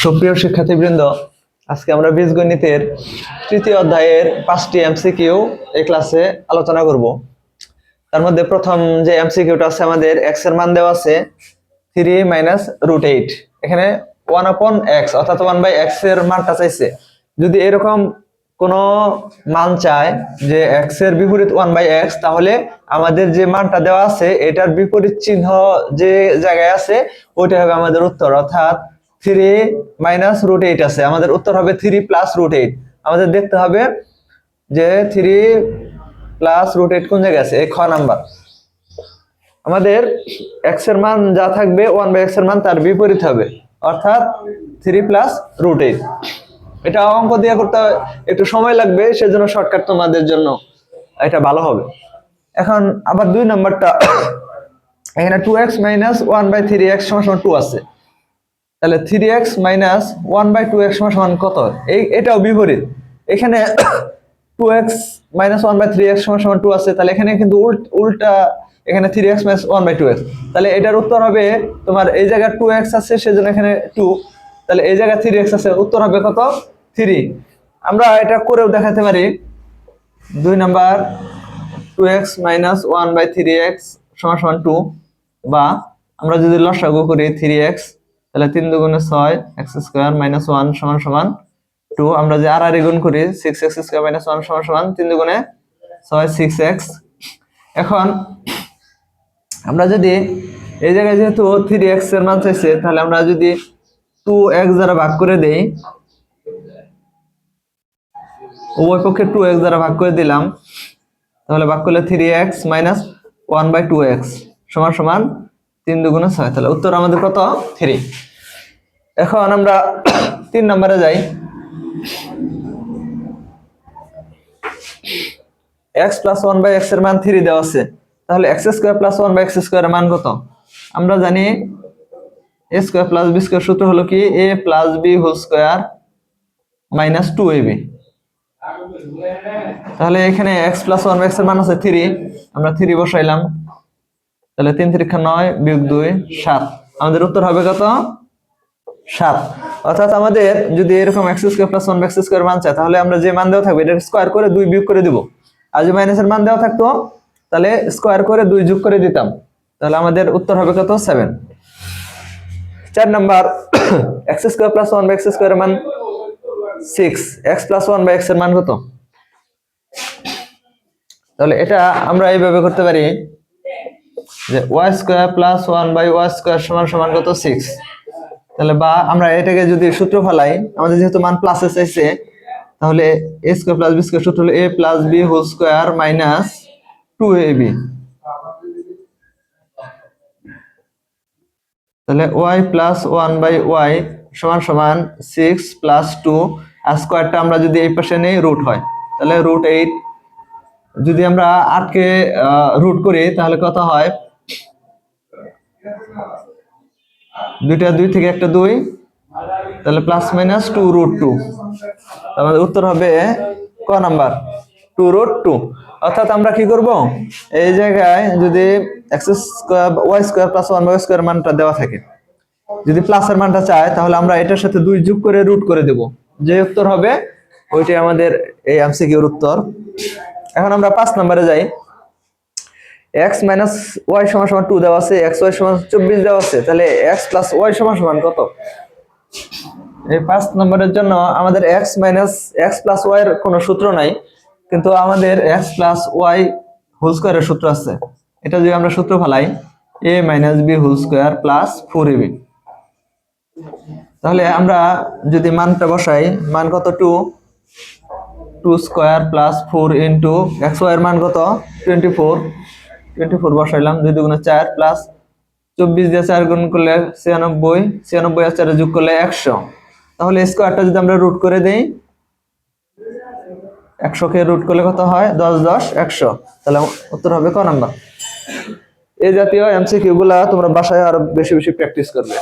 সুপ্রিয় শিক্ষার্থীবৃন্দ, আজকে আমরা বীজগণিতের তৃতীয় অধ্যায়ের পাঁচটি এমসিকিউ এই ক্লাসে আলোচনা করব। তার মধ্যে প্রথম যে এমসিকিউটা আছে আমাদের এক্সের মান দেওয়া আছে থ্রি মাইনাস রুট এইট এখানে ওয়ান আপন এক্স অর্থাৎ ওয়ান বাই এক্সের মানটা চাইছে। যদি এরকম কোনো মান চায় যে এক্সের বিপরীত ওয়ান বাই এক্স তাহলে আমাদের যে মানটা দেওয়া আছে, এটার বিপরীত চিহ্ন যে জায়গায় আছে, ওইটা হবে আমাদের উত্তর। অর্থাৎ থ্রি মাইনাস রুট এইট আছে। আমাদের উত্তর হবে থ্রি প্লাস রুট এইট আমাদের দেখতে হবে যে থ্রি প্লাস রুট এইট কোন জায়গায় আছে? এই খ নাম্বার। আমাদের এক্সের মান যা থাকবে ওয়ান বাই এক্সের মান তার বিপরীত হবে। অর্থাৎ থ্রি প্লাস রুট এইট এটা অঙ্ক দিয়ে করতে একটু সময় লাগবে, সেজন্য শর্টকাট তোমাদের জন্য এটা ভালো হবে। এখন আবার দুই নম্বরটা। এখানে two x minus one by three x সমান সমান টু আছে। তাহলে three x minus one by two x সমান সমান কত? এই, এটাও বিপরীত। এখানে two x minus one by three x সমান সমান টু আছে। তাহলে এখানে কিন্তু উল্ট, উল্টা এখানে three x minus one by two x তাহলে এটার উত্তর হবে তোমার এই জায়গায় টু এক্স আছে, সেজন্য এখানে টু তাহলে এই জায়গায় থ্রি এক্স আছে, উত্তর হবে কত? থ্রি আমরা এটা করেও দেখাতে পারি। দুই number two x minus one by three x সমান সমান টু বা আমরা যদি লসাগু করি থ্রি এক্স তাহলে তিন দুগুণে ছয় এক্স স্কোয়ার মাইনাস ওয়ান সমান সমান টু আমরা যে আর আর গুণ করি six x square minus one সমান সমান তিন দুগুণে ছয় সিক্স এক্স এখন আমরা যদি এই জায়গায় যেহেতু থ্রি এক্সের মান চাইছে, তাহলে আমরা যদি টু এক্স দ্বারা ভাগ করে দেই। উভয় পক্ষে টু এক্স দ্বারা ভাগ করে দিলাম। তাহলে ভাগ করলে three x minus one by two x সমান সমান তিন দুগুণে ছয়। তাহলে উত্তর আমাদের কত? থ্রি এখন আমরা তিন নম্বরে যাই। এক্স প্লাস ওয়ান বাই এক্সের মান থ্রি দেওয়া আছে। তাহলে x square plus one by x স্কোয়ারের মান কত? আমরা জানি a square plus b square সূত্র হলো কি? A plus b whole square minus two a b তাহলে এখানে এক্স প্লাস ওয়ান এক্সের মান আছে থ্রি আমরা থ্রি বসাইলাম। তাহলে তিন তিরিক্ষা নয় বিয়োগ দুই, সাত। আমাদের উত্তর হবে কত? সাত। অর্থাৎ আমাদের যদি এরকম x square plus one x square মান চায়, তাহলে আমরা যে মান দেওয়া থাকবে, এটা স্কোয়ার করে দুই বিয়োগ করে দিব। আর যে মাইনাসের মান দেওয়া থাকতো, তাহলে স্কোয়ার করে দুই যোগ করে দিতাম। তাহলে আমাদের উত্তর হবে কত? সেভেন চার number x square plus one by x square মান six x plus one by এক্সের মান কত? তাহলে এটা আমরা এইভাবে করতে পারি যে y square plus one by y square সমান সমান কত? সিক্স তাহলে বা আমরা এটাকে যদি সূত্র ফেলাই, আমাদের যেহেতু মান প্লাসে চাইছে তাহলে a square plus b square সূত্র হলো a plus b whole square minus two a b তাহলে y plus one by y সমান সমান সিক্স প্লাস টু আর স্কোয়ারটা আমরা যদি এই পাশে নেই রুট হয়। তাহলে রুট এইট যদি আমরা আটকে রুট করি, তাহলে কত হয়? দুইটা দুই থেকে একটা দুই, তাহলে plus minus two root two আমাদের উত্তর হবে ক নাম্বার টু রুট টু অর্থাৎ আমরা কি করব? এই জায়গায় যদি x square y square plus one y square মানটা দেওয়া থাকে, যদি প্লাসের মানটা চায়, তাহলে আমরা এটার সাথে দুই যোগ করে রুট করে দেব। যে উত্তর হবে, ওইটাই আমাদের এই এমসিকিউর উত্তর। এখন আমরা পাঁচ নম্বরে যাই। এক্স মাইনাস ওয়াই সমান সমান টু দেওয়া আছে এক্স ওয়াই সমান চব্বিশ দেওয়া আছে, তাহলে এক্স প্লাস ওয়াই সমান সমান কত? এই পাঁচ নম্বরের জন্য আমাদের x minus x plus y এর কোনো সূত্র নাই। কিন্তু আমাদের এক্স প্লাস ওয়াই হোল স্কোয়ারের সূত্র আছে। এটা যদি আমরা সূত্র ফেলাই A minus B whole square plus four A B তাহলে আমরা যদি মানটা বসাই, মান কত two two square plus four into X ওয়াইয়ের মান কত? টোয়েন্টি ফোর টোয়েন্টি ফোর বসাইলাম, দুই দুগুণে চার প্লাস চব্বিশ দিয়ে চার গুণ করলে ছিয়ানব্বই ছিয়ানব্বই আর চারে যোগ করলে একশো। তাহলে স্কোয়ারটা যদি আমরা রুট করে দেই একশোকে রুট করলে কত হয়? দশ দশ, একশো। তাহলে উত্তর হবে ক নাম্বার? এই জাতীয় এমসিকিউ গুলা তোমরা বাসায় আরও বেশি বেশি প্র্যাকটিস করবে।